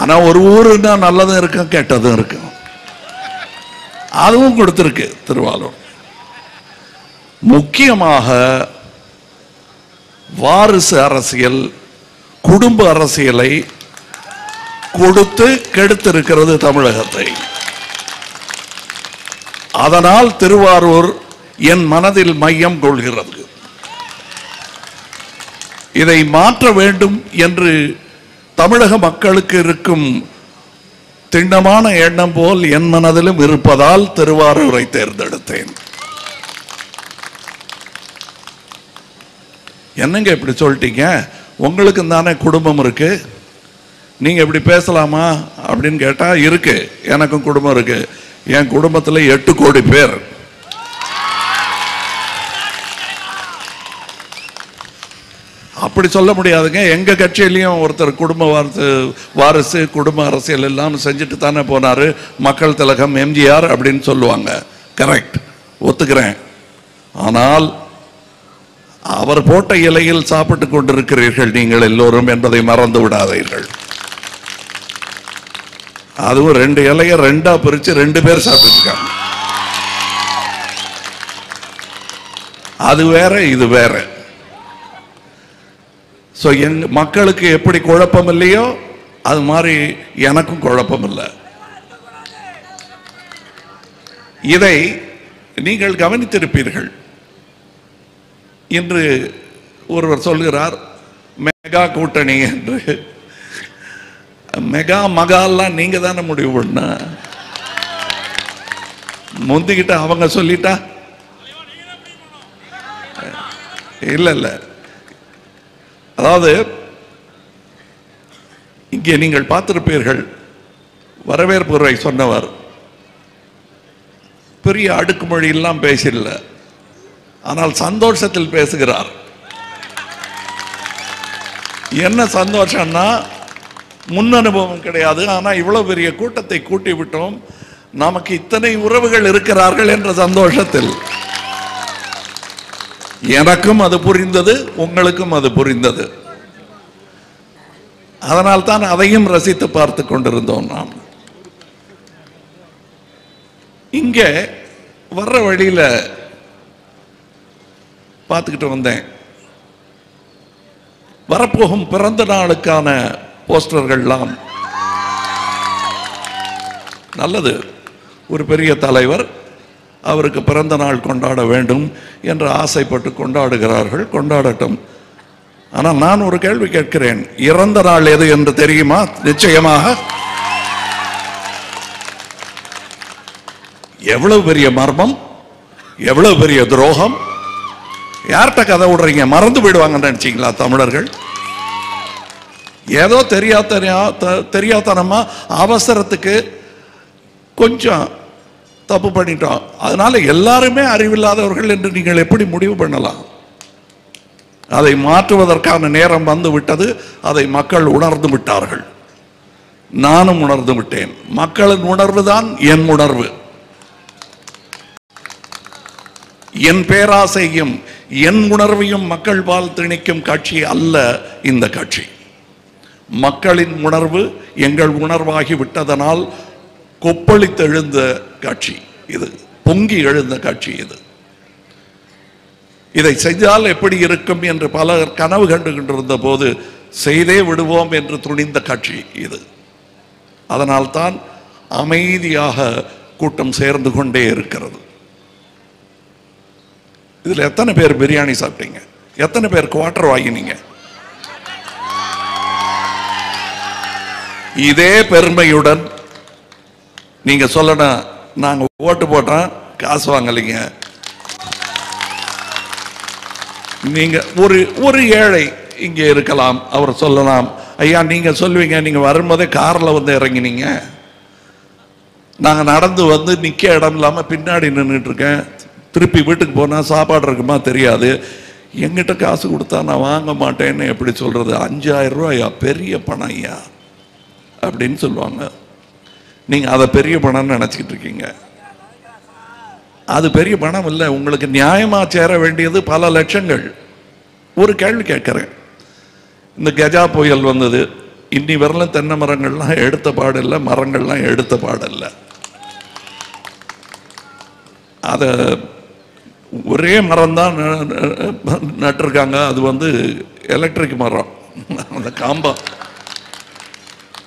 ஆனால் ஒரு ஊருன்னா நல்லதும் இருக்கும் கெட்டதும் இருக்கும். அதுவும் கொடுத்துருக்கு திருவாரூர். முக்கியமாக வாரிசு அரசியல் குடும்ப அரசியலை கொடுத்து கெடுத்திருக்கிறது தமிழகத்தை. அதனால் திருவாரூர் என் மனதில் மையம் கொள்கிறது. இதை மாற்ற வேண்டும் என்று தமிழக மக்களுக்கு இருக்கும் திண்ணமான எண்ணம் போல் என் மனதிலும் இருப்பதால் திருவாரூரை தேர்ந்தெடுத்தேன். என்னங்க இப்படி சொல்லிட்டீங்க? உங்களுக்கு தானே குடும்பம் இருக்கு. நீங்க இப்படி பேசலாமா அப்படின்னு கேட்டா இருக்கு. எனக்கும் குடும்பம் இருக்கு. என் குடும்பத்தில் எட்டு கோடி பேர். அப்படி சொல்ல முடியாதுங்க. எங்கள் கட்சியிலையும் ஒருத்தர் குடும்ப வாரத்து வாரிசு குடும்ப அரசியல் எல்லாம் செஞ்சுட்டு தானே போனார். மக்கள் திலகம் எம்ஜிஆர் அப்படின்னு சொல்லுவாங்க. கரெக்ட் ஒத்துக்கிறேன். ஆனால் அவர் போட்ட இலையில் சாப்பிட்டு கொண்டிருக்கிறீர்கள் நீங்கள் எல்லோரும் என்பதை மறந்து விடாதீர்கள். அதுவும் ரெண்டு இலைய ரெண்டா பிரிச்சு ரெண்டு பேர் சாப்பிட்டுருக்காங்க. அது வேற இது வேற. ஸோ எங் மக்களுக்கு எப்படி குழப்பம் இல்லையோ அது மாதிரி எனக்கும் குழப்பம் இல்லை இதை நீங்கள் கவனித்திருப்பீர்கள். இன்று ஒருவர் சொல்கிறார் மெகா கூட்டணி என்று. மெகா மகாலாம் நீங்க தானே முடிவு பண்ண? முந்திக்கிட்ட அவங்க சொல்லிட்டா? இல்லை இல்லை. அதாவது இங்கே நீங்கள் பார்த்திருப்பீர்கள் வரவேற்புரை சொன்னவர். பெரிய அடுக்குமொழியெல்லாம் பேசல ஆனால் சந்தோஷத்தில் பேசுகிறார். என்ன சந்தோஷம்னா முன் அனுபவம் கிடையாது. ஆனா இவ்வளவு பெரிய கூட்டத்தை கூட்டி விட்டோம் நமக்கு இத்தனை உறவுகள் இருக்கிறார்கள் என்ற சந்தோஷத்தில். எனக்கும் அது புரிந்தது உங்களுக்கும் அது புரிந்தது. அதனால் தான் அதையும் ரசித்து பார்த்து கொண்டிருந்தோம் நாம். இங்கே வர்ற வழியில் பார்த்துக்கிட்டு வந்தேன். வரப்போகும் பிறந்த நாளுக்கான போஸ்டர்கள்லாம். நல்லது. ஒரு பெரிய தலைவர். அவருக்கு பிறந்த நாள் கொண்டாட வேண்டும் என்று ஆசைப்பட்டு கொண்டாடுகிறார்கள். கொண்டாடட்டும். ஆனால் நான் ஒரு கேள்வி கேட்கிறேன். இறந்த நாள் எது என்று தெரியுமா? நிச்சயமாக. எவ்வளவு பெரிய மர்மம்? எவ்வளவு பெரிய துரோகம்? யார்கிட்ட கதை விடுறீங்க? மறந்து போயிடுவாங்கன்னு நினைச்சீங்களா தமிழர்கள்? ஏதோ தெரியாத தெரியாதனமா அவசரத்துக்கு கொஞ்சம் தப்பு பண்ணிட்டோம். அதனால எல்லாருமே அறிவில்லாதவர்கள் என்று நீங்கள் எப்படி முடிவு பண்ணலாம்? அதை மாற்றுவதற்கான நேரம் வந்து விட்டது. அதை மக்கள் உணர்ந்து விட்டார்கள். நானும் உணர்ந்து விட்டேன். மக்களின் உணர்வு தான் என் உணர்வு. என் பேராசையும் என் உணர்வையும் மக்கள் பால் திணிக்கும் கட்சி அல்ல இந்த கட்சி. மக்களின் உணர்வு எங்கள் உணர்வாகி விட்டதனால் கொப்பளித்தெழுந்த காட்சி இது பொங்கி எழுந்த காட்சி இது. இதை செய்தால் எப்படி இருக்கும் என்று பலர் கனவு கண்டுகின்றிருந்த போது செய்தே விடுவோம் என்று துணிந்த காட்சி இது. அதனால்தான் அமைதியாக கூட்டம் சேர்ந்து கொண்டே இருக்கிறது. இதில் எத்தனை பேர் பிரியாணி சாப்பிட்டீங்க? எத்தனை பேர் குவார்டர் வாங்கினீங்க? இதே பெருமையுடன் நீங்க சொல்லணும் நாங்க ஓட்டு போட்டோம் காசு வாங்கலைங்க. நீங்க ஒரு ஒரு ஏழை இங்கே இருக்கலாம் அவர் சொல்லலாம். ஐயா நீங்க சொல்லுவீங்க நீங்க வரும்போதே கார்ல வந்து இறங்கினீங்க. நாங்க நடந்து வந்து நிக்க இடம் இல்லாம பின்னாடி நின்றுட்டு இருக்கேன் திருப்பி வீட்டுக்கு போனா சாப்பாடு இருக்குமா தெரியாது. எங்கிட்ட காசு கொடுத்தா நான் வாங்க மாட்டேன்னு எப்படி சொல்றது? அஞ்சாயிரம் ரூபாயா? பெரிய பணம் ஐயா. அப்படின்னு சொல்லுவாங்க. நீங்க அதை பெரிய பணம்னு நினைச்சிட்டு இருக்கீங்க. அது பெரிய பணம் இல்லை. உங்களுக்கு நியாயமா சேர வேண்டியது பல லட்சங்கள். ஒரு கேள்வி கேட்குறேன். இந்த கஜா புயல் வந்தது. இன்னி வரலாம் தென்னை மரங்கள்லாம் எடுத்த பாடில்லை மரங்கள்லாம் எடுத்த பாடில்லை. அதை ஒரே மரம் தான் நட்டிருக்காங்க. அது வந்து எலக்ட்ரிக் மரம். அந்த காம்பா.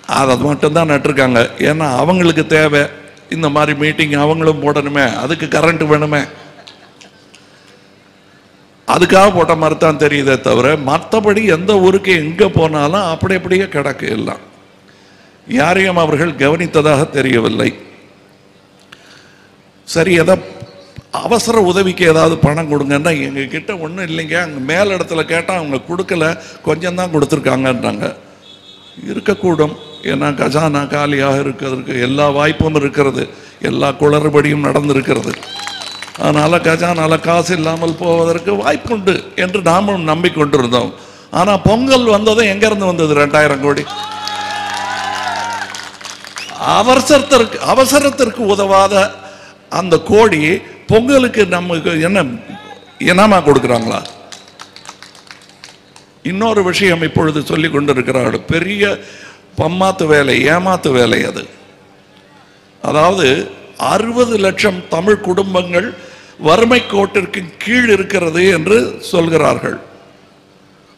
அதை மட்டும்தான் நட்டிருக்காங்க. ஏன்னா அவங்களுக்கு தேவை. இந்த மாதிரி மீட்டிங் அவங்களும் போடணுமே. அதுக்கு கரண்ட் வேணுமே. அதுக்காக போட்ட மாதிரி தான் தெரியுதே தவிர மற்றபடி எந்த ஊருக்கு எங்கே போனாலும் அப்படி அப்படியே கிடக்கு எல்லாம். யாரையும் அவர்கள் கவனித்ததாக தெரியவில்லை. சரி எதை அவசர உதவிக்கு ஏதாவது பணம் கொடுங்கன்னா எங்ககிட்ட ஒன்றும் இல்லைங்க. அங்கே மேல் இடத்துல கேட்டால் அவங்க கொடுக்கல. கொஞ்சம் தான் கொடுத்துருக்காங்கன்றாங்க. இருக்கக்கூடும். ஏன்னா கஜானா காலியாக இருக்கிறதுக்கு எல்லா வாய்ப்பும் இருக்கிறது. எல்லா குளறுபடியும் நடந்திருக்கிறது. அதனால கஜானால காசு இல்லாமல் போவதற்கு வாய்ப்புண்டு என்று நாமும் நம்பிக்கொண்டிருந்தோம். ஆனா பொங்கல் வந்ததும் எங்கேருந்து வந்தது ரெண்டாயிரம் கோடி? அவசரத்திற்கு அவசரத்திற்கு உதவாத அந்த கோடி பொங்கலுக்கு நமக்கு என்ன இனமா கொடுக்குறாங்களா? இன்னொரு விஷயம் இப்பொழுது சொல்லி கொண்டிருக்கிறாள் பெரிய பம்மாத்து வேலை ஏமாத்து வேலை அது. அதாவது அறுபது லட்சம் தமிழ் குடும்பங்கள் வறுமை கோட்டிற்கு கீழ் இருக்கிறது என்று சொல்கிறார்கள்.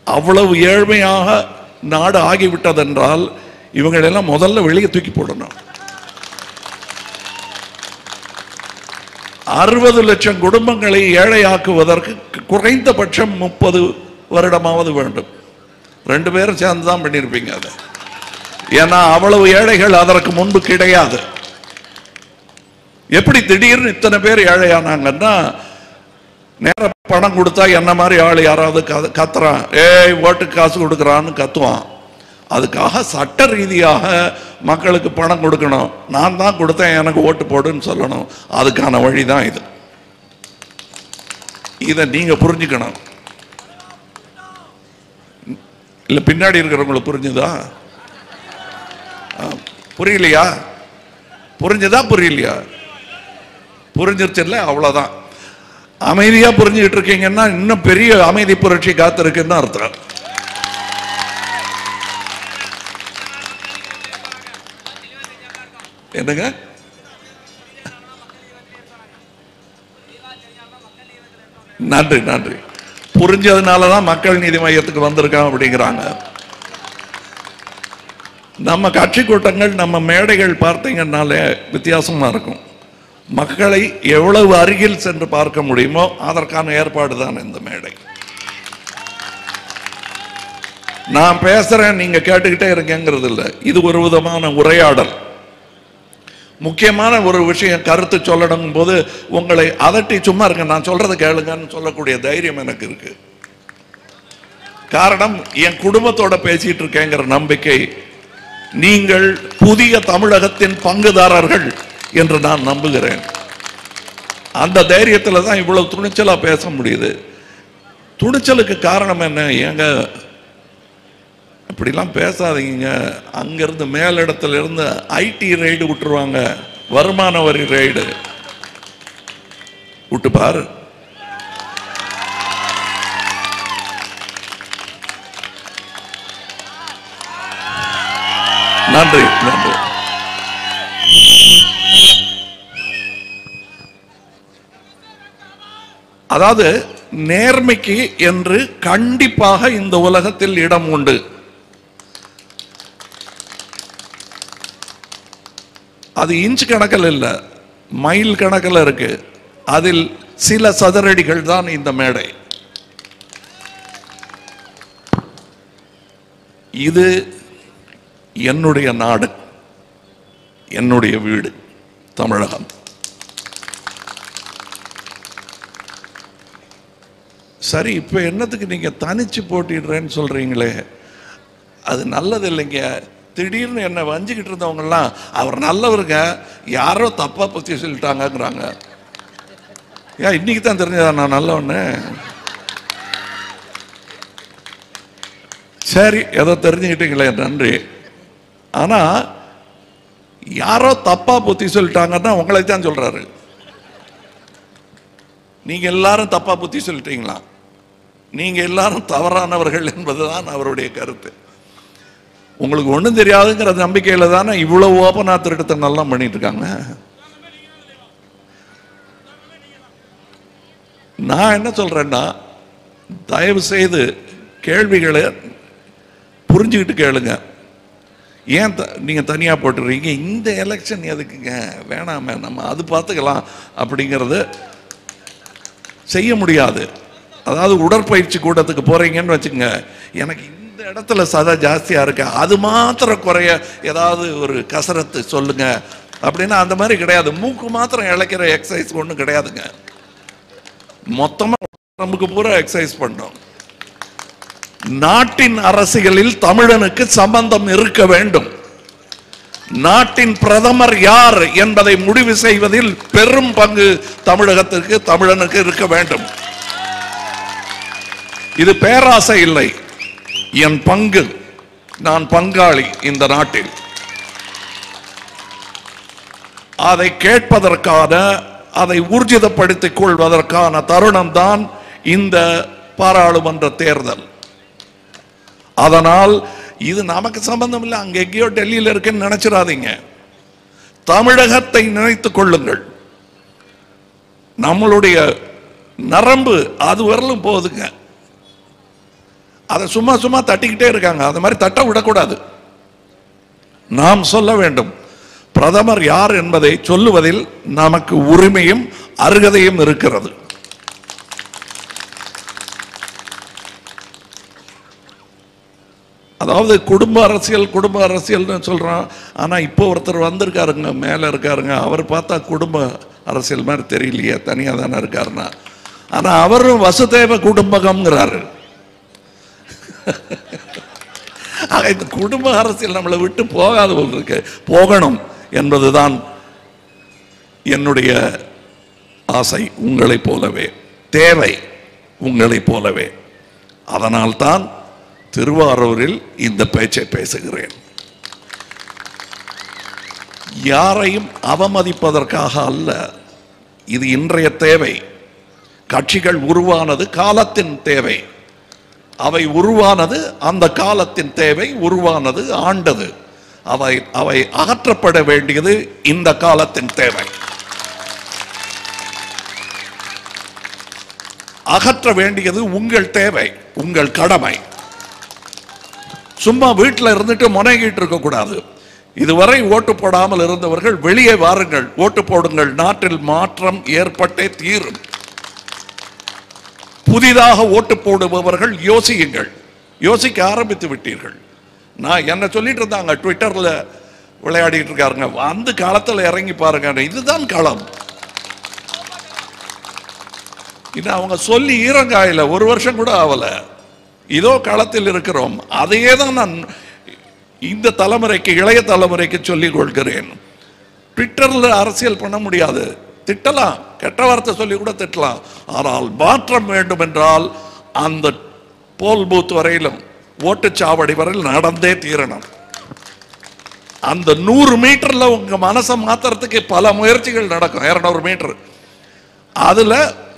அவ்வளவு ஏழ்மையாக நாடு ஆகிவிட்டதென்றால் இவங்களெல்லாம் முதல்ல வெளியே தூக்கி போடணும். அறுபது லட்சம் குடும்பங்களை ஏழையாக்குவதற்கு குறைந்தபட்சம் முப்பது வருடமாவது வேண்டும். ரெண்டு பேரும் சேர்ந்து தான் பண்ணியிருப்பீங்க அதை. ஏன்னா அவ்வளவு ஏழைகள் அதற்கு முன்பு கிடையாது. எப்படி திடீர்னு இத்தனை பேர் ஏழையானாங்கன்னா நேர பணம் கொடுத்தா என்ன மாதிரி ஆள் யாராவது கத்துறான். ஏய் ஓட்டுக்கு காசு கொடுக்குறான்னு கத்துவான். அதுக்காக சட்ட ரீதியாக மக்களுக்கு பணம் கொடுக்கணும். நான் தான் கொடுத்தேன் எனக்கு ஓட்டு போடுன்னு சொல்லணும். அதுக்கான வழி தான் இது. இதை நீங்க புரிஞ்சுக்கணும். இல்லை பின்னாடி இருக்கிறவங்களுக்கு புரிஞ்சுதா? ஆ, புரியலையா? புரிஞ்சுதா புரியலையா? புரிஞ்சிருச்சுல்ல அவ்வளோதான் அமைதியாக புரிஞ்சுக்கிட்டு இருக்கீங்கன்னா இன்னும் பெரிய அமைதி புரட்சி காத்திருக்குன்னு அர்த்தம். என்னங்க? நன்றி நன்றி. புரிஞ்சதுனால தான் மக்கள் நீதி மையத்துக்கு வந்திருக்கான் அப்படிங்கிறாங்க. நம்ம கட்சி கூட்டங்கள் நம்ம மேடைகள் பார்த்தீங்கன்னாலே வித்தியாசமாக இருக்கும். மக்களை எவ்வளவு அருகில் சென்று பார்க்க முடியுமோ அதற்கான ஏற்பாடு தான் இந்த மேடை. நான் பேசுகிறேன் நீங்கள் கேட்டுக்கிட்டே இருக்கேங்கிறது இல்லை இது ஒரு விதமான உரையாடல். முக்கியமான ஒரு விஷயம் கருத்து சொல்லணும் போது உங்களை அதட்டி சும்மா இருக்க நான் சொல்றதை கேளுங்கன்னு சொல்லக்கூடிய தைரியம் எனக்கு இருக்கு. காரணம் என் குடும்பத்தோட பேசிட்டு இருக்கேங்கிற நம்பிக்கை நீங்கள் புதிய தமிழகத்தின் பங்குதாரர்கள் என்று நான் நம்புகிறேன். அந்த தைரியத்துல தான் இவ்வளவு துணிச்சலா பேச முடியுது. துணிச்சலுக்கு காரணம் என்ன? ஏங்க இப்படிலாம் பேசாதீங்க. அங்கிருந்து மேலிடத்துல இருந்து ஐடி ரைடு விட்டுருவாங்க. வருமான வரி ரைடு விட்டு பாரு. நன்றி நன்றி. அதாவது நேர்மைக்கு என்று கண்டிப்பாக இந்த உலகத்தில் இடம் உண்டு. அது இன்ச் கணக்கில் இல்லை மைல் கணக்கில் இருக்கு. அதில் சில சதுரடிகள் தான் இந்த மேடை. இது என்னுடைய நாடு என்னுடைய வீடு தமிழகம். சரி இப்போ என்னத்துக்கு நீங்கள் தனிச்சு போட்டிடுறேன்னு சொல்றீங்களே அது நல்லது இல்லைங்க. திடீர்னு என்னை வஞ்சிக்கிட்டு இருந்தவங்கெல்லாம் அவர் நல்லவருங்க. யாரோ தப்பாக பற்றி சொல்லிட்டாங்கங்கிறாங்க. ஏன் இன்னைக்கு தான் தெரிஞ்சதா நான் நல்லவன்னு சரி ஏதோ தெரிஞ்சுக்கிட்டீங்களே நன்றி. ஆனால் யாரோ தப்பாக புத்தி சொல்லிட்டாங்கன்னா உங்களை தான் சொல்கிறாரு நீங்கள் எல்லாரும் தப்பாக புத்தி சொல்லிட்டீங்களா? நீங்கள் எல்லாரும் தவறானவர்கள் என்பதுதான் அவருடைய கருத்து. உங்களுக்கு ஒன்றும் தெரியாதுங்கிற நம்பிக்கையில் தானே இவ்வளவு ஓப்பனா திருட்டுத்தனெல்லாம் பண்ணிட்டு இருக்காங்க? நான் என்ன சொல்கிறேன்னா தயவு செய்து கேள்விகளை புரிஞ்சுக்கிட்டு கேளுங்க. ஏன் த நீங்கள் தனியாக போட்டுறீங்க? இந்த எலெக்ஷன் எதுக்குங்க? வேணாமே நம்ம அது பார்த்துக்கலாம் அப்படிங்கிறது செய்ய முடியாது. அதாவது உடற்பயிற்சி கூட்டத்துக்கு போகிறீங்கன்னு வச்சுக்கோங்க. எனக்கு இடத்துல சதை ஜாஸ்தியா இருக்கு. அது மாத்திரம் குறைய ஏதாவது ஒரு கசரத்து சொல்லுங்க. அப்படின்னா அந்த மாதிரி கிடையாது. மூக்கு மாத்திரம் இழைக்கிற எக்ஸசைஸ் ஒன்றும் கிடையாதுங்க. மொத்தமா நமக்கு பூரா எக்ஸசைஸ் பண்ணோம். நாட்டின் அரசியலில் தமிழனுக்கு சம்பந்தம் இருக்க வேண்டும். நாட்டின் பிரதமர் யார் என்பதை முடிவு செய்வதில் பெரும் பங்கு தமிழகத்திற்கு தமிழனுக்கு இருக்க வேண்டும். இது பேராசை இல்லை. என் பங்கு நான் பங்காளி இந்த நாட்டில். அதை கேட்பதற்கான அதை ஊர்ஜிதப்படுத்திக் கொள்வதற்கான தருணம் தான் இந்த பாராளுமன்ற தேர்தல். அதனால் இது நமக்கு சம்பந்தம் இல்லை அங்க எங்கேயோ டெல்லியில் இருக்குன்னு நினைச்சிடாதீங்க தமிழகத்தை நினைத்துக் கொள்ளுங்கள். நம்மளுடைய நரம்பு அது வரலும் போகுதுங்க. அதை சும்மா சும்மா தட்டிக்கிட்டே இருக்காங்க. அது மாதிரி தட்ட விடக்கூடாது. நாம் சொல்ல வேண்டும். பிரதமர் யார் என்பதை சொல்லுவதில் நமக்கு உரிமையும் அருகதையும் இருக்கிறது. அதாவது குடும்ப அரசியல் குடும்ப அரசியல்னு சொல்கிறோம் ஆனால் இப்போ ஒருத்தர் வந்திருக்காருங்க மேலே இருக்காருங்க. அவர் பார்த்தா குடும்ப அரசியல் மாதிரி தெரியலையே தனியாக தானே இருக்காருன்னா. ஆனால் அவரும் வசுதேவ குடும்பகம்ங்கிறாரு. ஆக இந்த குடும்ப அரசியல் நம்மளை விட்டு போகாத போல் இருக்கு. போகணும் என்பதுதான் என்னுடைய ஆசை உங்களைப் போலவே. தேவை உங்களைப் போலவே. அதனால்தான் திருவாரூரில் இந்த பேச்சை பேசுகிறேன். யாரையும் அவமதிப்பதற்காக அல்ல. இது இன்றைய தேவை. கட்சிகள் உருவானது காலத்தின் தேவை. அவை உருவானது அந்த காலத்தின் தேவை உருவானது ஆண்டது. அவை அவை அகற்றப்பட வேண்டியது இந்த காலத்தின் தேவை. அகற்ற வேண்டியது உங்கள் தேவை உங்கள் கடமை. சும்மா வீட்டில் இருந்துட்டு முனைகிட்டு இருக்கக்கூடாது இதுவரை ஓட்டு போடாமல் இருந்தவர்கள் வெளியே வாருங்கள் ஓட்டு போடுங்கள். நாட்டில் மாற்றம் ஏற்பட்டே தீரும். புதிதாக ஓட்டு போடுபவர்கள் யோசியுங்கள். யோசிக்க ஆரம்பித்து விட்டீர்கள். நான் என்ன சொல்லிட்டு இருந்தாங்க ட்விட்டரில் விளையாடிட்டு இருக்காருங்க. அந்த காலத்தில் இறங்கி பாருங்க இதுதான் காலம் இது அவங்க சொல்லி ஈரங்காயில ஒரு வருஷம் கூட ஆகலை இதோ காலத்தில் இருக்கிறோம். அதையே தான் நான் இந்த தலைமுறைக்கு இளைய தலைமுறைக்கு சொல்லிக் கொள்கிறேன். ட்விட்டரில் அரசியல் பண்ண முடியாது. திட்டலாம். கெட்ட வார்த்தை சொல்லி கூட திட்டலாம். ஆனால் மாற்றம் வேண்டும் என்றால் அந்த போல் பூத் வரையிலும் ஓட்டுச்சாவடி வரையில் நடந்தே தீரணும். அந்த நூறு மீட்டர்ல உங்க மனசை மாத்துறதுக்கு பல முயற்சிகள் நடக்கும். இரநூறு மீட்டர். அதுல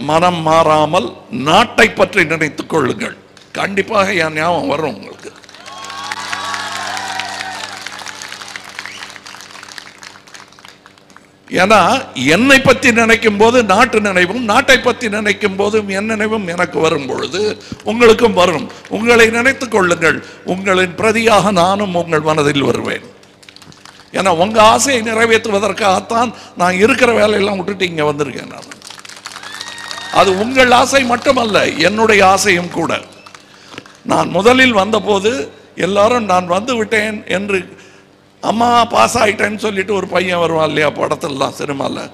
மனம் மாறாமல் நாட்டை பற்றி நினைத்துக் கொள்ளுங்கள். கண்டிப்பாக என் ஞாபகம் வரும் உங்களுக்கு. ஏன்னா என்னை பற்றி நினைக்கும் போது நாட்டு நினைவும் நாட்டை பற்றி நினைக்கும் போதும் என் நினைவும் எனக்கு வரும் பொழுது உங்களுக்கும் வரும். உங்களை நினைத்துக் கொள்ளுங்கள். உங்களின் பிரதியாக நானும் உங்கள் மனதில் வருவேன். ஏன்னா உங்க ஆசையை நிறைவேற்றுவதற்காகத்தான் நான் இருக்கிற வேலையெல்லாம் விட்டுட்டு இங்க வந்திருக்கேன் நான். அது உங்கள் ஆசை மட்டுமல்ல என்னுடைய ஆசையும் கூட. நான் முதலில் வந்தபோது எல்லாரும் நான் வந்து விட்டேன் என்று அம்மா பாஸ் ஆயிட்டேன்னு சொல்லிட்டு ஒரு பையன் வருவான் இல்லையா படத்துலலாம் சினிமாவில்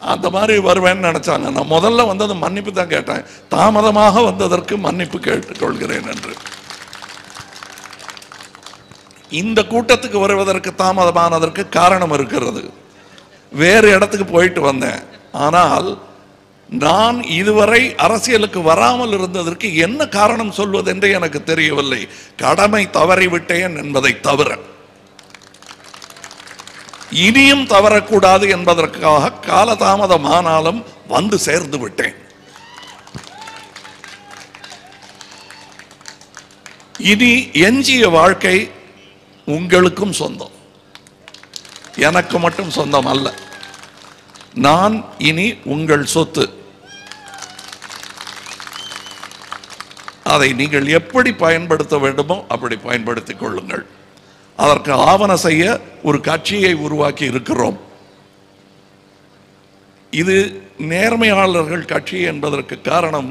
அந்த மாதிரி வருவேன்னு நினச்சாங்க. நான் முதல்ல வந்தது மன்னிப்பு தான் கேட்டேன். தாமதமாக வந்ததற்கு மன்னிப்பு கேட்டுக்கொள்கிறேன் என்று. இந்த கூட்டத்துக்கு வருவதற்கு தாமதமானதற்கு காரணம் இருக்கிறது. வேறு இடத்துக்கு போயிட்டு வந்தேன். ஆனால் நான் இதுவரை அரசியலுக்கு வராமல் இருந்ததற்கு என்ன காரணம் சொல்வதென்று எனக்கு தெரியவில்லை. கடமை தவறிவிட்டேன் என்பதை தவிர. இனியும் தவறக்கூடாது என்பதற்காக காலதாமதமானாலும் வந்து சேர்ந்து விட்டேன். இனி எஞ்சிய வாழ்க்கை உங்களுக்கும் சொந்தம். எனக்கு மட்டும் சொந்தம் அல்ல. நான் இனி உங்கள் சொத்து. அதை நீங்கள் எப்படி பயன்படுத்த வேண்டுமோ அப்படி பயன்படுத்திக் கொள்ளுங்கள். அதற்கு ஆவண செய்ய ஒரு கட்சியை உருவாக்கி இருக்கிறோம். இது நேர்மையாளர்கள் கட்சி என்பதற்கு காரணம்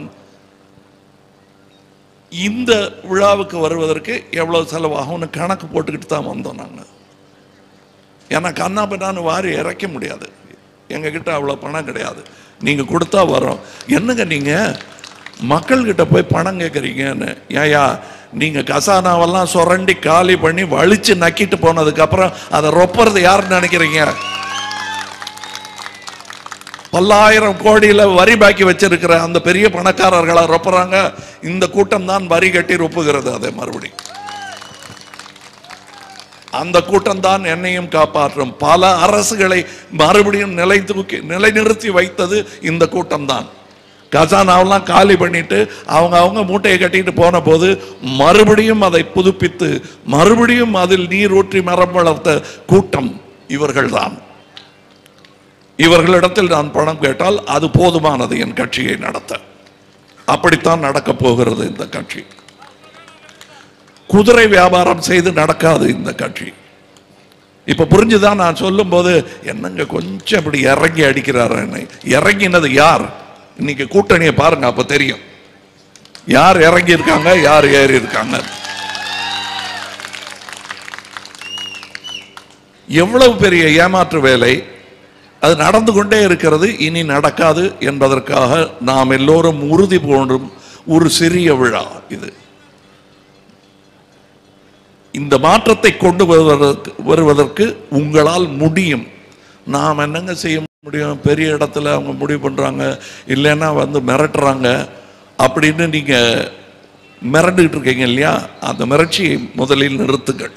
இந்த விழாவுக்கு வருவதற்கு எவ்வளவு செலவாகும்னு கணக்கு போட்டுக்கிட்டு தான் வந்தோம் நாங்கள் ஏன்னா கண்ணா பின்னான்னு வாரி இறைக்க முடியாது. எங்ககிட்ட அவ்வளோ பணம் கிடையாது. நீங்கள் கொடுத்தா வரோம். என்னங்க நீங்கள் மக்கள்கிட்ட போய் பணம் கேட்குறீங்கன்னு ஏயா நீங்கள் கசானாவெல்லாம் சுரண்டி காலி பண்ணி வலிச்சு நக்கிட்டு போனதுக்கப்புறம் அதை ரொப்புறது யாருன்னு நினைக்கிறீங்க? பல்லாயிரம் கோடியில வரி பாக்கி வச்சிருக்கிற அந்த பெரிய பணக்காரர்களை ரொப்புறாங்க. இந்த கூட்டம் தான் வரி கட்டி ரொப்புகிறது அதை மறுபடி. அந்த கூட்டம் தான் என்னையும் காப்பாற்றும். பல அரசுகளை மறுபடியும் நிலை தூக்கி நிலைநிறுத்தி வைத்தது இந்த கூட்டம் தான். கஜானாவெல்லாம் காலி பண்ணிட்டு அவங்க அவங்க மூட்டையை கட்டிட்டு போன போது மறுபடியும் அதை புதுப்பித்து மறுபடியும் அதில் நீர் ஊற்றி மரம் வளர்த்த கூட்டம் இவர்கள்தான். இவர்களிடத்தில் நான் பணம் கேட்டால் அது போதுமானது என் கட்சியை நடத்த. அப்படித்தான் நடக்கப் போகிறது இந்த கட்சி. குதிரை வியாபாரம் செய்து நடக்காது இந்த கட்சி. இப்ப புரிஞ்சுதான் நான் சொல்லும்போது என்னங்க கொஞ்சம் இப்படி இறங்கி அடிக்கிறார் என்னை. இறங்கினது யார்? இன்னைக்கு கூட்டணியை பாருங்க அப்ப தெரியும். யார் இறங்கி இருக்காங்க யார் ஏறி இருக்காங்க எவ்வளவு பெரிய ஏமாற்று வேலை அது நடந்து கொண்டே இருக்கிறது இனி நடக்காது என்பதற்காக நாம் எல்லோரும் உறுதி போன்றும் ஒரு சிறிய விழா இது. இந்த மாற்றத்தை கொண்டு வருவதற்கு வருவதற்கு உங்களால் முடியும். நாம் என்னங்க செய்ய முடியும் பெரிய இடத்துல அவங்க முடிவு பண்ணுறாங்க இல்லைன்னா வந்து மிரட்டுறாங்க அப்படின்னு நீங்கள் மிரண்டுகிட்டு இருக்கீங்க இல்லையா? அந்த மிரட்சியை முதலில் நிறுத்துங்கள்.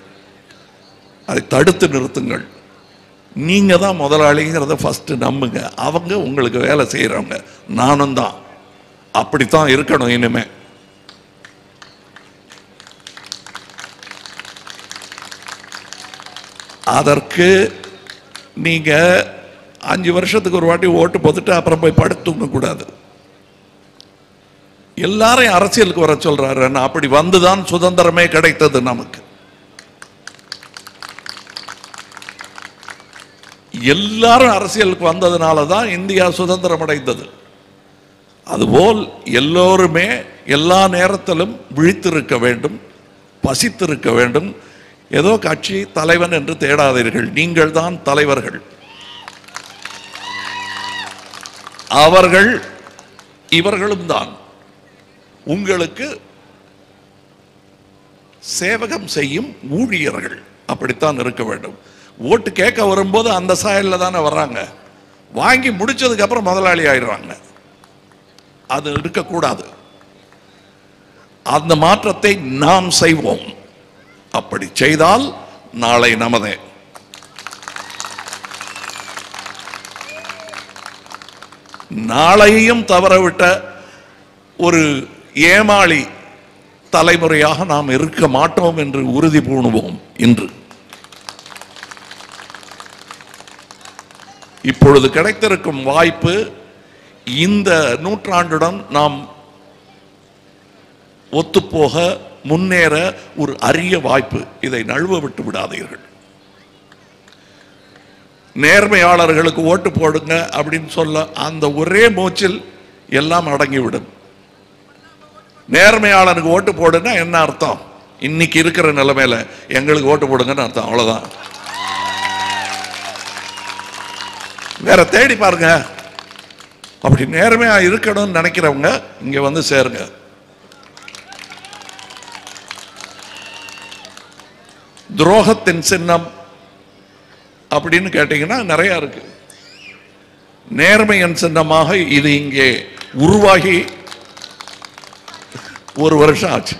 அதை தடுத்து நிறுத்துங்கள். நீங்கள் தான் முதலாளிங்கிறத ஃபஸ்ட்டு நம்புங்க. அவங்க உங்களுக்கு வேலை செய்கிறவங்க நானும் தான். அப்படித்தான் இருக்கணும் இனிமே. அதற்கு நீங்கள் அஞ்சு வருஷத்துக்கு ஒரு வாட்டி ஓட்டு போட்டுட்டு அப்புறம் போய் படுத்துங்க கூடாது. எல்லாரையும் அரசியலுக்கு வர சொல்றாரு அப்படி வந்துதான் சுதந்திரமே கிடைத்தது நமக்கு. எல்லாரும் அரசியலுக்கு வந்ததுனால தான் இந்தியா சுதந்திரம் அடைந்தது. அதுபோல் எல்லோருமே எல்லா நேரத்திலும் விழித்திருக்க வேண்டும் பசித்திருக்க வேண்டும். ஏதோ கட்சி தலைவன் என்று தேடாதீர்கள். நீங்கள் தான் தலைவர்கள். அவர்கள் இவர்களும் தான். உங்களுக்கு சேவகம் செய்யும் ஊழியர்கள் அப்படித்தான் இருக்க வேண்டும். ஓட்டு கேட்க வரும்போது அந்த சாயல்ல தானே வர்றாங்க. வாங்கி முடிச்சதுக்கப்புறம் முதலாளி ஆயிடுறாங்க. அது இருக்கக்கூடாது. அந்த மாற்றத்தை நாம் செய்வோம். அப்படி செய்தால் நாளை நமதே. நாளையும் தவறவிட்ட ஒரு ஏமாளி தலைமுறையாக நாம் இருக்க மாட்டோம் என்று உறுதி பூணுவோம் இன்று. இப்பொழுது கிடைத்திருக்கும் வாய்ப்பு இந்த நூற்றாண்டுடன் நாம் ஒத்துப்போக முன்னேற ஒரு அரிய வாய்ப்பு. இதை நழுவ விட்டு விடாதீர்கள். நேர்மையாளர்களுக்கு ஓட்டு போடுங்க அப்படின்னு சொல்ல அந்த ஒரே மூச்சில் எல்லாம் அடங்கிவிடும். நேர்மையாளனுக்கு ஓட்டு போடுன்னா என்ன அர்த்தம்? இன்னைக்கு இருக்கிற நிலைமையில எங்களுக்கு ஓட்டு போடுங்கன்னு அர்த்தம் அவ்வளோதான் வேற தேடி பாருங்க. அப்படி நேர்மையா இருக்கணும்னு நினைக்கிறவங்க இங்க வந்து சேருங்க. துரோகத்தின் சின்னம் அப்படின்னு கேட்டீங்கன்னா நிறைய இருக்கு. நேர்மையின் சின்னமாக இது இங்கே உருவாகி ஒரு வருஷம் ஆச்சு.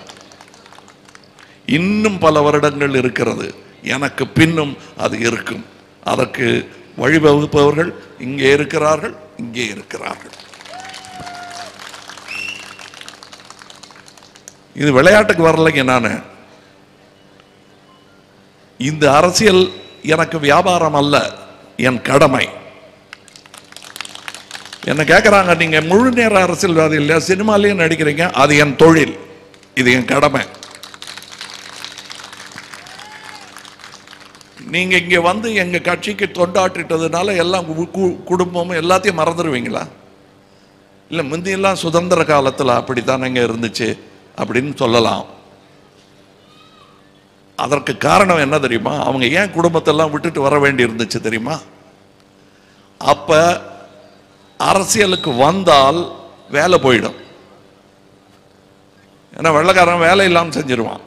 இன்னும் பல வருடங்கள் இருக்கிறது. எனக்கு பின்னும் அது இருக்கும். அதற்கு வழிவகுப்பவர்கள் இங்கே இருக்கிறார்கள் இங்கே இருக்கிறார்கள். இது விளையாட்டுக்கு வரலைங்க நான். இந்த அரசியல் எனக்கு வியாபாரம் அல்ல என் கடமை. என்ன கேட்குறாங்க நீங்கள் முழு நேர அரசியல்வாதி இல்லையா? சினிமாலேயும் நடிக்கிறீங்க அது என் தொழில் இது என் கடமை. நீங்கள் இங்கே வந்து எங்கள் கட்சிக்கு தொண்டாற்றிட்டதுனால எல்லாம் குடும்பமும் எல்லாத்தையும் மறந்துடுவீங்களா இல்லை முந்தியெல்லாம் சுதந்திர காலத்துல அப்படித்தானங்க இருந்துச்சு அப்படின்னு சொல்லலாம். அதற்கு காரணம் என்ன தெரியுமா? அவங்க ஏன் குடும்பத்தெல்லாம் விட்டுட்டு வர வேண்டி இருந்துச்சு தெரியுமா? அப்போ அரசியலுக்கு வந்தால் வேலை போயிடும். ஏன்னா வெள்ளைக்காரன் வேலை இல்லாமல் செஞ்சிருவான்.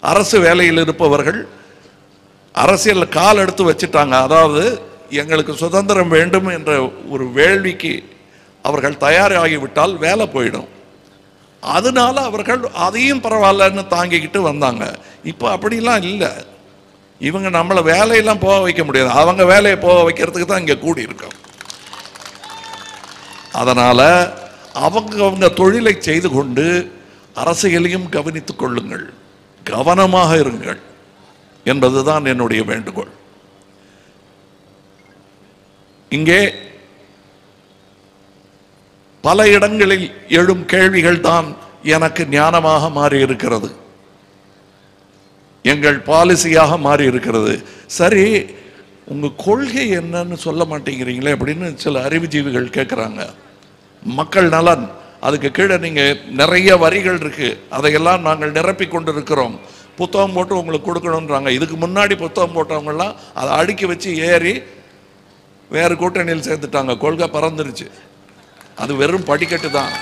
அரசு வேலையில் இருப்பவர்கள் அரசியலில் கால் எடுத்து வச்சுட்டாங்க. அதாவது எங்களுக்கு சுதந்திரம் வேண்டும் என்ற ஒரு வேள்விக்கு அவர்கள் தயாராகிவிட்டால் வேலை போயிடும். அதனால அவர்கள் அதையும் பரவாயில்லன்னு தாங்கிக்கிட்டு வந்தாங்க. இப்போ அப்படிலாம் இல்லை. இவங்க நம்மளை வேலையெல்லாம் போக வைக்க முடியாது. அவங்க வேலையை போக வைக்கிறதுக்கு தான் இங்கே கூடி அதனால் அவங்க அவங்க தொழிலை செய்து கொண்டு அரசியலையும் கவனித்துக் கொள்ளுங்கள். கவனமாக இருங்கள் என்பதுதான் என்னுடைய வேண்டுகோள். இங்கே பல இடங்களில் எழும் கேள்விகள் தான் எனக்கு ஞானமாக மாறி இருக்கிறது எங்கள் பாலிசியாக மாறி இருக்கிறது சரி உங்கள் கொள்கை என்னன்னு சொல்ல மாட்டேங்கிறீங்களே அப்படின்னு சில அறிவுஜீவிகள் கேட்குறாங்க மக்கள் நலன் அதுக்கு கீழே நீங்கள் நிறைய வரிகள் இருக்குது அதையெல்லாம் நாங்கள் நிரப்பி கொண்டிருக்கிறோம். புத்தகம் போட்டு உங்களுக்கு கொடுக்கணுன்றாங்க இதுக்கு முன்னாடி புத்தகம் போட்டவங்கெல்லாம் அதை அடுக்கி வச்சு ஏறி வேறு கூட்டணியில் சேர்த்துட்டாங்க கொள்கை பறந்துருச்சு. அது வெறும் படிக்கட்டு தான்.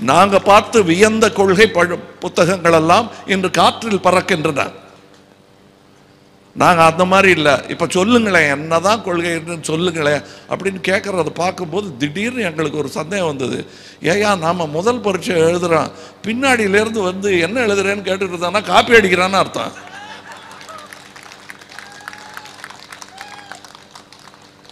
நாங்க பார்த்து வியந்த கொள்கை பழ- புத்தகங்கள் எல்லாம் இன்று காற்றில் பறக்கின்றன. நாங்கள் அந்த மாதிரி இல்லை. இப்போ சொல்லுங்களேன் என்னதான் கொள்கைன்னு சொல்லுங்களேன் அப்படின்னு கேட்குறத பார்க்கும்போது திடீர்னு எங்களுக்கு ஒரு சந்தேகம் வந்தது. ஏயா நாம முதல் பரீட்சை எழுதுகிறோம் பின்னாடியிலேருந்து வந்து என்ன எழுதுறேன்னு கேட்டுட்டு இருந்தானா காப்பி அடிக்கிறான்னு அர்த்தம்.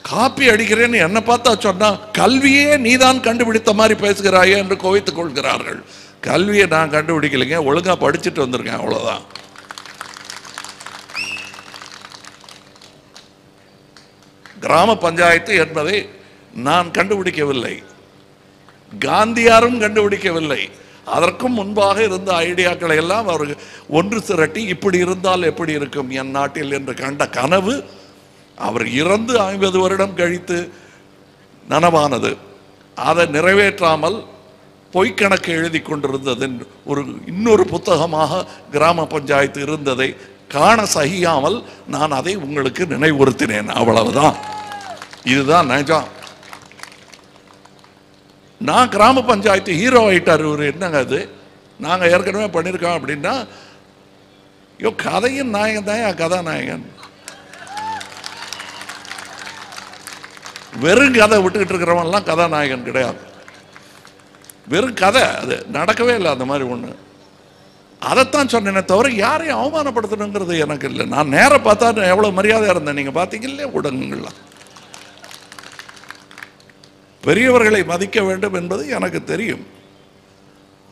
காப்பி அடிக்கிறேன்னு என்ன பார்த்தா சொன்னா கல்வியே நீதான் கண்டுபிடித்த மாதிரி பேசுகிறாயே என்று கோவித்துக் கொள்கிறார்கள். கல்வியை நான் கண்டுபிடிக்கலைங்க ஒழுங்கா படிச்சுட்டு வந்திருக்கேன் அவ்வளோதான் கிராம பஞ்சாயத்து என்பதை நான் கண்டுபிடிக்கவில்லை. காந்தியாரும் கண்டுபிடிக்கவில்லை. அதற்கும் முன்பாக இருந்த ஐடியாக்களை எல்லாம் அவர் ஒன்று திரட்டி இப்படி இருந்தால் எப்படி இருக்கும்? என் நாட்டில் என்று கண்ட கனவு அவர் இறந்து ஐம்பது வருடம் கழித்து நனவானது. அதை நிறைவேற்றாமல் பொய்க்கணக்கு எழுதி கொண்டிருந்தது ஒரு இன்னொரு புத்தகமாக கிராம பஞ்சாயத்து இருந்ததை காண சகியாமல் நான் அதை உங்களுக்கு நினைவுறுத்தினேன் அவ்வளவுதான். இதுதான் நிஜம். நான் கிராம பஞ்சாயத்து ஹீரோ ஆகிட்டார் இவர். என்னங்க அது? நாங்கள் ஏற்கனவே பண்ணியிருக்கோம் அப்படின்னா ஐயோ கதையின் நாயகன் தான் என் கதாநாயகன். வெறும் கதை விட்டுக்கிட்டு இருக்கிறவன்லாம் கதாநாயகன் கிடையாது. வெறும் கதை அது நடக்கவே இல்லை அந்த மாதிரி ஒன்று அதைத்தான் சொன்னேனே தவிர யாரையும் அவமானப்படுத்தணுங்கிறது எனக்கு இல்லை. நான் நேரம் பார்த்தா எவ்வளவு மரியாதையா இருந்தேன் நீங்க பார்த்தீங்களே ஊடகங்கள்லாம் பெரியவர்களை மதிக்க வேண்டும் என்பது எனக்கு தெரியும்.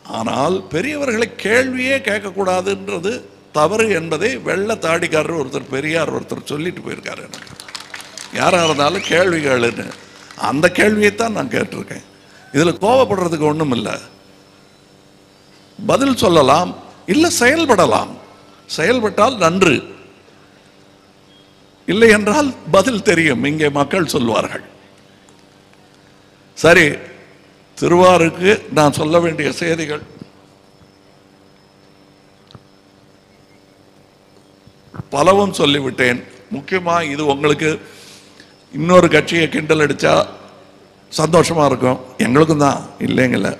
ஆனால் பெரியவர்களை கேள்வியே கேட்கக்கூடாதுன்றது தவறு என்பதை வெள்ள தாடிக்காரர் ஒருத்தர் பெரியார் ஒருத்தர் சொல்லிட்டு போயிருக்காரு எனக்கு. யாராக இருந்தாலும் கேள்வி கேளுன்னு. அந்த கேள்வியைத்தான் நான் கேட்டிருக்கேன். இதுல கோவப்படுறதுக்கு ஒண்ணும் இல்லை. பதில் சொல்லலாம் இல்ல செயல்படலாம். செயல்பட்டால் நன்று. இல்லை என்றால் பதில் தெரியும் இங்கே மக்கள் சொல்வார்கள். சரி திருவாருக்கு நான் சொல்ல வேண்டிய செய்திகள். பலவும் சொல்லிவிட்டேன். முக்கியமா இது உங்களுக்கு இன்னொரு கட்சியை கிண்டல் அடித்தா சந்தோஷமாக இருக்கும். எங்களுக்கும் தான் இல்லைங்கள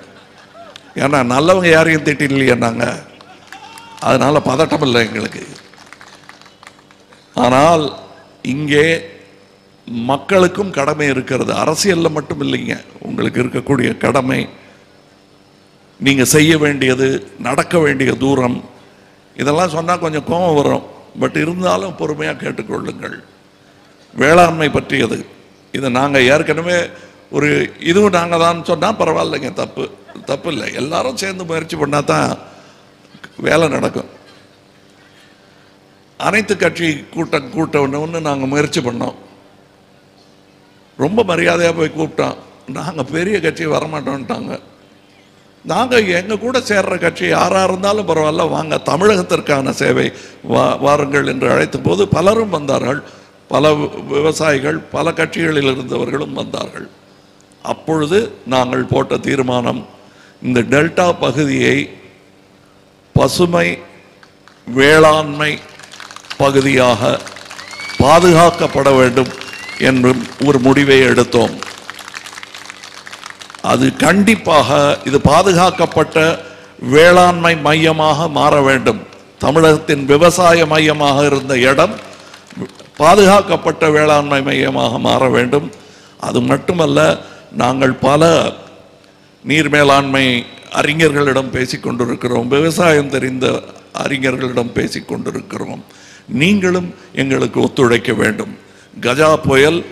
ஏன்னா நல்லவங்க யாரையும் திட்டிலையே நாங்கள் அதனால் பதட்டம் இல்லை எங்களுக்கு. ஆனால் இங்கே மக்களுக்கும் கடமை இருக்கிறது. அரசியலில் மட்டும் இல்லைங்க. உங்களுக்கு இருக்கக்கூடிய கடமை நீங்கள் செய்ய வேண்டியது நடக்க வேண்டிய தூரம். இதெல்லாம் சொன்னால் கொஞ்சம் கோபம் வரும். பட் இருந்தாலும் பொறுமையாக கேட்டுக்கொள்ளுங்கள். வேளாண்மை பற்றியது. இது நாங்கள் ஏற்கனவே ஒரு இதுவும் நாங்கள் தான் சொன்னால் பரவாயில்லைங்க தப்பு தப்பு இல்லை எல்லாரும் சேர்ந்து முயற்சி பண்ணால் தான் வேலை நடக்கும். அனைத்து கட்சி கூட்டம் கூட்டணும்னு நாங்கள் முயற்சி பண்ணோம். ரொம்ப மரியாதையாக போய் கூப்பிட்டோம். நாங்கள் பெரிய கட்சி வரமாட்டோன்ட்டாங்க நாங்கள் எங்கள் கூட சேர்ற கட்சி யாராக இருந்தாலும் பரவாயில்ல வாங்க தமிழகத்திற்கான சேவை வா வாருங்கள் என்று அழைத்த போது பலரும் வந்தார்கள். பல விவசாயிகள் பல கட்சிகளில் இருந்தவர்களும் வந்தார்கள். அப்பொழுது நாங்கள் போட்ட தீர்மானம் இந்த டெல்டா பகுதியை பசுமை வேளாண்மை பகுதியாக பாதுகாக்கப்பட வேண்டும் என்றும் ஒரு முடிவை எடுத்தோம். அது கண்டிப்பாக இது பாதுகாக்கப்பட்ட வேளாண்மை மையமாக மாற வேண்டும். தமிழகத்தின் விவசாய மையமாக இருந்த இடம் பாதுகாக்கப்பட்ட வேளாண்மை மையமாக மாற வேண்டும். அது மட்டுமல்ல நாங்கள் பல நீர் மேலாண்மை அறிஞர்களிடம் பேசிக் கொண்டிருக்கிறோம். விவசாயம் தெரிந்த அறிஞர்களிடம் பேசிக் கொண்டிருக்கிறோம். நீங்களும் எங்களுக்கு ஒத்துழைக்க வேண்டும். கஜா புயல்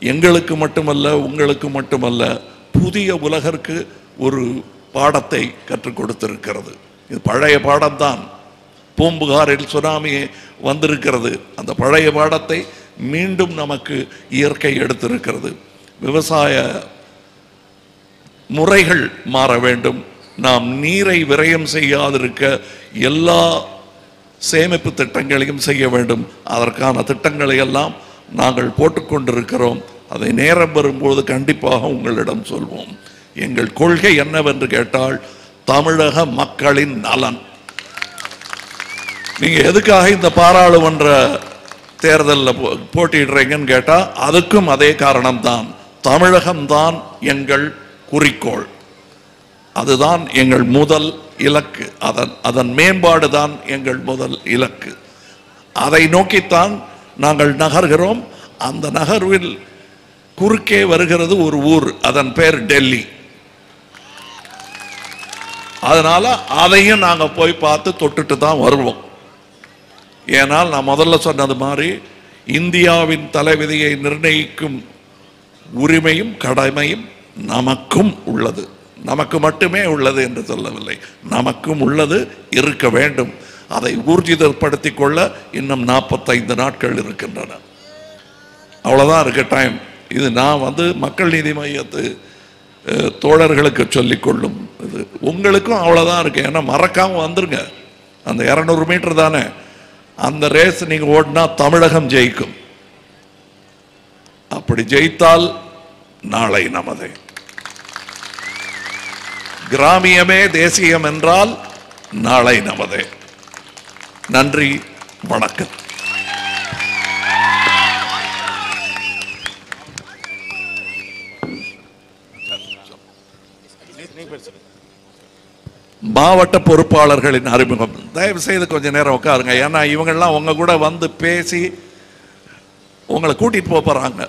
எங்களுக்கு மட்டுமல்ல உங்களுக்கு மட்டுமல்ல புதிய உலகிற்கு ஒரு பாடத்தை கற்றுக் கொடுத்திருக்கிறது. இது பழைய பாடம்தான். பூம்புகாரில் சுனாமி வந்திருக்கிறது. அந்த பழைய பாடத்தை மீண்டும் நமக்கு இயற்கை எடுத்திருக்கிறது. விவசாய முறைகள் மாற வேண்டும். நாம் நீரை விரயம் செய்யாதிருக்க எல்லா சேமிப்பு திட்டங்களையும் செய்ய வேண்டும். அதற்கான திட்டங்களை எல்லாம் நாங்கள் போட்டுக்கொண்டிருக்கிறோம் அதை நேரம் வரும்போது கண்டிப்பாக உங்களிடம் சொல்வோம். எங்கள் கொள்கை என்னவென்று கேட்டால் தமிழக மக்களின் நலன். நீங்கள் எதுக்காக இந்த பாராளுமன்ற தேர்தலில் போ- போட்டியிடுறீங்கன்னு கேட்டால் அதுக்கும் அதே காரணம்தான். தமிழகம்தான் எங்கள் குறிக்கோள். அதுதான் எங்கள் முதல் இலக்கு. அதன் அதன் மேம்பாடு தான் எங்கள் முதல் இலக்கு. அதை நோக்கித்தான் நாங்கள் நகர்கிறோம். அந்த நகர்வில் குறுக்கே வருகிறது ஒரு ஊர் அதன் பேர் டெல்லி. அதனால அதையும் நாங்கள் போய் பார்த்து தொட்டுட்டு தான் வருவோம். ஏனால் நான் முதல்ல சொன்னது மாதிரி இந்தியாவின் தலைவிதியை நிர்ணயிக்கும் உரிமையும் கடமையும் நமக்கும் உள்ளது. நமக்கு மட்டுமே உள்ளது என்று சொல்லவில்லை. நமக்கும் உள்ளது இருக்க வேண்டும். அதை ஊர்ஜிதப்படுத்திக் கொள்ள இன்னும் நாற்பத்தைந்து நாட்கள் இருக்கின்றன. அவ்வளோதான் இருக்க டைம் இது நான் வந்து மக்கள் நீதி மையத்து தோழர்களுக்கு சொல்லிக்கொள்ளும் இது. உங்களுக்கும் அவ்வளோதான் இருக்குது ஏன்னா மறக்காமல் வந்துருங்க. அந்த இரநூறு மீட்டர் தானே? அந்த ரேஸ் நீங்க ஓடினா தமிழகம் ஜெயிக்கும். அப்படி ஜெயித்தால் நாளை நமதே. கிராமியமே தேசியம் என்றால் நாளை நமதே. நன்றி வணக்கம். மாவட்ட பொறுப்பாளர்களின் அறிமுகம். தயவு செய்து கொஞ்ச நேரம் உட்காருங்க. ஏன்னா இவங்கெல்லாம் உங்க கூட வந்து பேசி உங்களை கூட்டிட்டு போப் போறாங்க.